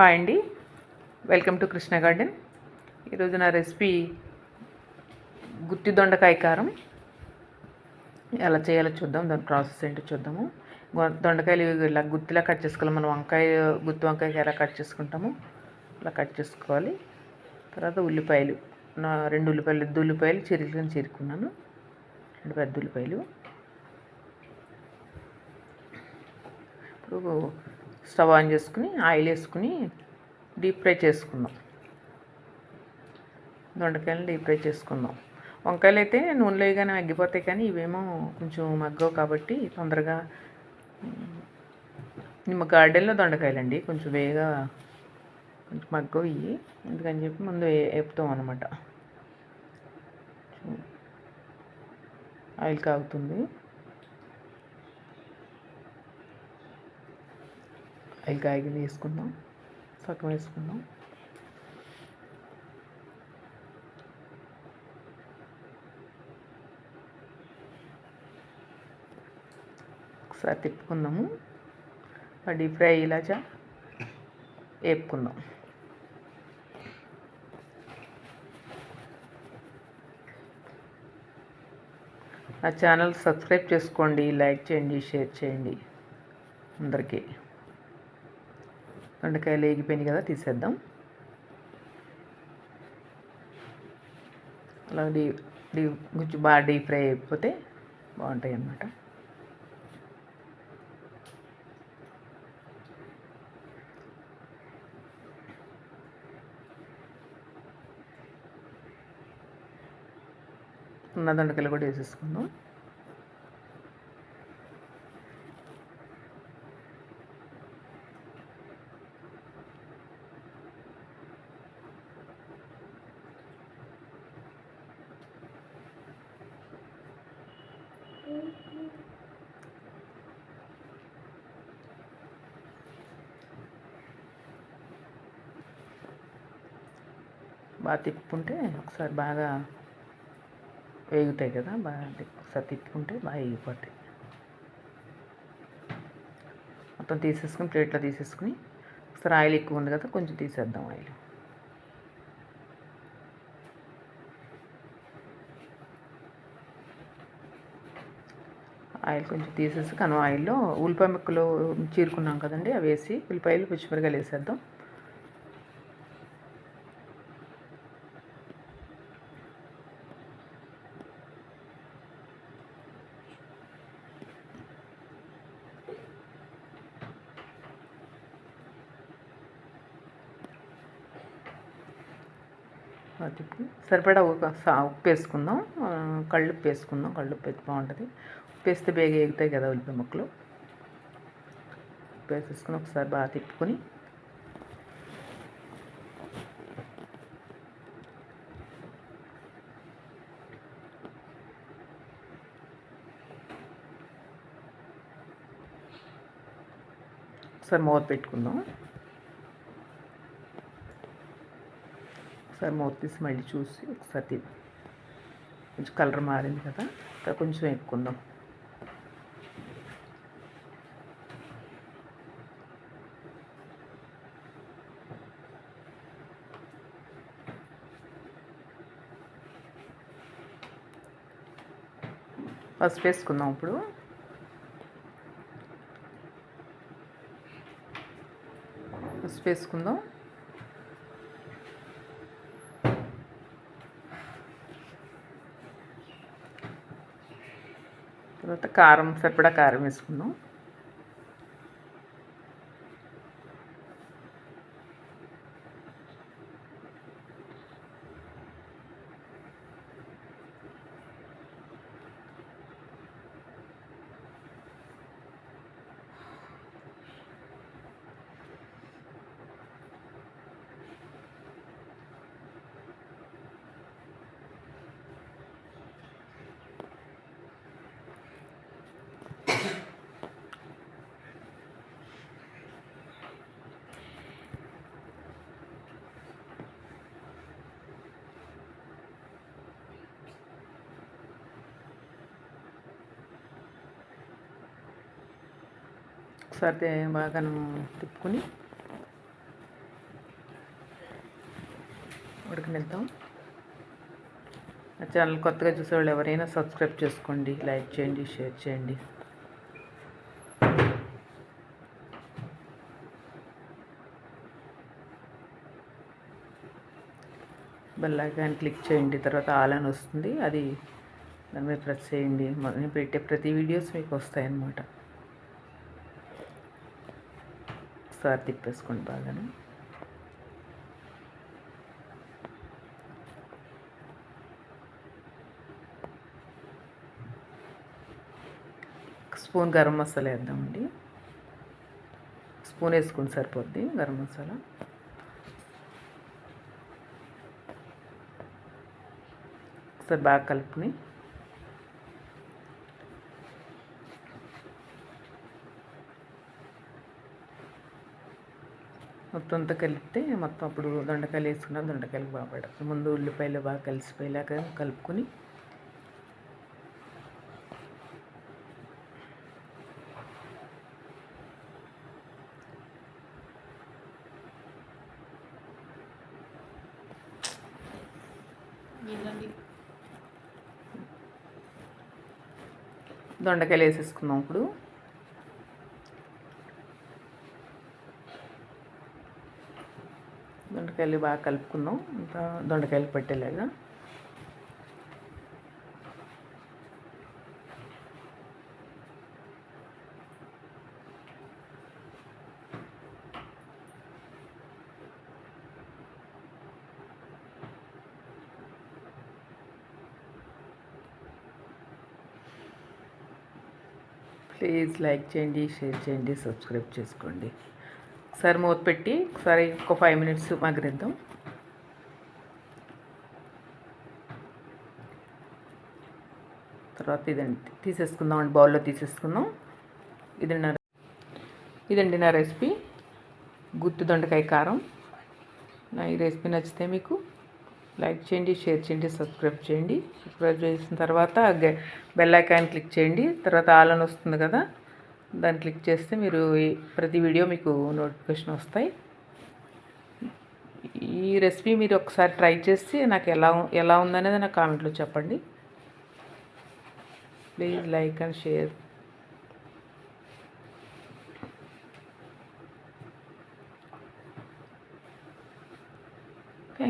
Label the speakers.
Speaker 1: Hi అండి. Welcome to Krishna garden ఈరోజు నా రెసిపీ గుత్తి దొండకాయ కారం. ఎలా చేయాలో చూద్దాం దాని ప్రాసెస్ ఏంటో చూద్దాము. దొండకాయలు ఇలా గుత్తిలా కట్ చేసుకోవాలి. మనం వంకాయ గుత్తి వంకాయకి ఎలా కట్ చేసుకుంటాము అలా కట్ చేసుకోవాలి. తర్వాత ఉల్లిపాయలు. నా రెండు ఉల్లిపాయలు పెద్ద ఉల్లిపాయలు చిరుకుని చిరుకున్నాను. రెండు పెద్ద ఉల్లిపాయలు. ఇప్పుడు స్టవ్ ఆన్ చేసుకుని ఆయిల్ వేసుకుని డీప్ ఫ్రై చేసుకుందాం. దొండకాయలు డీప్ ఫ్రై చేసుకుందాం. వంకాయలు అయితే నూనెలో కానీ మగ్గిపోతాయి కానీ ఇవేమో కొంచెం మగ్గవు కాబట్టి తొందరగా నిమ్మ మా గార్డెన్లో దొండకాయలండి. కొంచెం వేగా కొంచెం మగ్గవు ఇవి ఎందుకని చెప్పి ముందు వేపుతాం అనమాట ఆయిల్ కాగుతుంది. ఆయిల్ కాగింది వేసుకుందాం. సగం వేసుకుందాం. ఒకసారి తిప్పుకుందాము. డీప్ ఫ్రై ఇలాచా? వేపుకుందాం. నా ఛానల్ సబ్స్క్రైబ్ చేసుకోండి లైక్ చేయండి షేర్ చేయండి. అందరికీ. దొండకాయలు వేగిపోయినాయి కదా తీసేద్దాం. అలా డీ డీ కొంచెం బాగా డీప్ ఫ్రై అయిపోతే బాగుంటాయి అన్నమాట. ఉన్న దొండకాయలు కూడా వేసేసుకుందాం. బాగా తిప్పుకుంటే ఒకసారి బాగా వేగుతాయి కదా బాగా ఒకసారి తిప్పుకుంటే బాగా వేగిపోతాయి. మొత్తం తీసేసుకుని ప్లేట్లో తీసేసుకుని ఒకసారి ఆయిల్ ఎక్కువ ఉంది కదా కొంచెం తీసేద్దాం ఆయిల్. ఆయిల్ కొంచెం తీసేసి కను ఆయిల్లో ఉల్లిపాయ ముక్కలు చీరుకున్నాం కదండి అవి వేసి ఉల్లిపాయలు పచ్చిమిరకాయలు వేసేద్దాం. వాటికి సరిపడా ఒక సా- ఉప్పు వేసుకుందాం కళ్ళు ఉప్పు వేసుకుందాం కళ్ళు ఉప్పు అయితే బాగుంటుంది. ఉప్పు వేస్తే బేగ ఎగుతాయి కదా ఉల్లిపాయ ముక్కలు. ఉప్పు వేసేసుకుని ఒకసారి బాగా తిప్పుకొని ఒకసారి మూత పెట్టుకుందాం. ఒకసారి మూత తీసి మళ్ళీ చూసి ఒకసారి తీ కొంచెం కలర్ మారింది కదా ఇంకా కొంచెం వేపుకుందాం పసుపు వేసుకుందాం ఇప్పుడు. పసుపు వేసుకుందాం. తర్వాత కారం సరిపడా కారం వేసుకున్నాం ఒకసారి బాగా తిప్పుకొని ఉడకనిద్దాం నా ఛానల్ కొత్తగా చూసేవాళ్ళు ఎవరైనా సబ్స్క్రైబ్ చేసుకోండి లైక్ చేయండి షేర్ చేయండి. బెల్ ఐకాన్ క్లిక్ చేయండి తర్వాత ఆల్ అని వస్తుంది. అది దాని మీద ప్రెస్ చేయండి. నేను పెట్టే ప్రతి వీడియోస్ మీకు వస్తాయి అన్నమాట ఒకసారి తిప్పేసుకోండి బాగానే. స్పూన్ గరం మసాలా వేద్దామండి. స్పూన్ వేసుకుని సరిపోద్ది గరం మసాలా. ఒకసారి బాగా కలుపుని మొత్తం అంతా కలిపితే మొత్తం అప్పుడు దొండకాయలు వేసుకున్నాం దొండకాయలు బాగా పడతాయి. ముందు ఉల్లిపాయలు బాగా కలిసిపోయేలాగా కలుపుకొని దొండకాయలు వేసేసుకుందాం ఇప్పుడు. దొండకాయలు బాగా కలుపుకుందాం. ఇంకా దొండకాయలు పెట్టేలాగా. ప్లీజ్ లైక్ చేయండి షేర్ చేయండి సబ్స్క్రైబ్ చేసుకోండి. ఒకసారి మూత పెట్టి ఒకసారి ఒక ఫైవ్ మినిట్స్ మగ్గనిద్దాం తర్వాత ఇదండి తీసేసుకుందాం అండి బౌల్లో తీసేసుకుందాం. ఇదండి నా ఇదండి నా రెసిపీ గుత్తి దొండకాయ కారం. నా ఈ రెసిపీ నచ్చితే మీకు లైక్ చేయండి షేర్ చేయండి సబ్స్క్రైబ్ చేయండి. సబ్స్క్రైబ్ చేసిన తర్వాత బెల్ ఐకాన్ క్లిక్ చేయండి. తర్వాత ఆలన్ వస్తుంది కదా. దాన్ని క్లిక్ చేస్తే మీరు ప్రతి వీడియో మీకు నోటిఫికేషన్ వస్తాయి. ఈ రెసిపీ మీరు ఒకసారి ట్రై చేసి నాకు ఎలా ఎలా ఉందనేది నాకు కామెంట్లో చెప్పండి. Please like and share.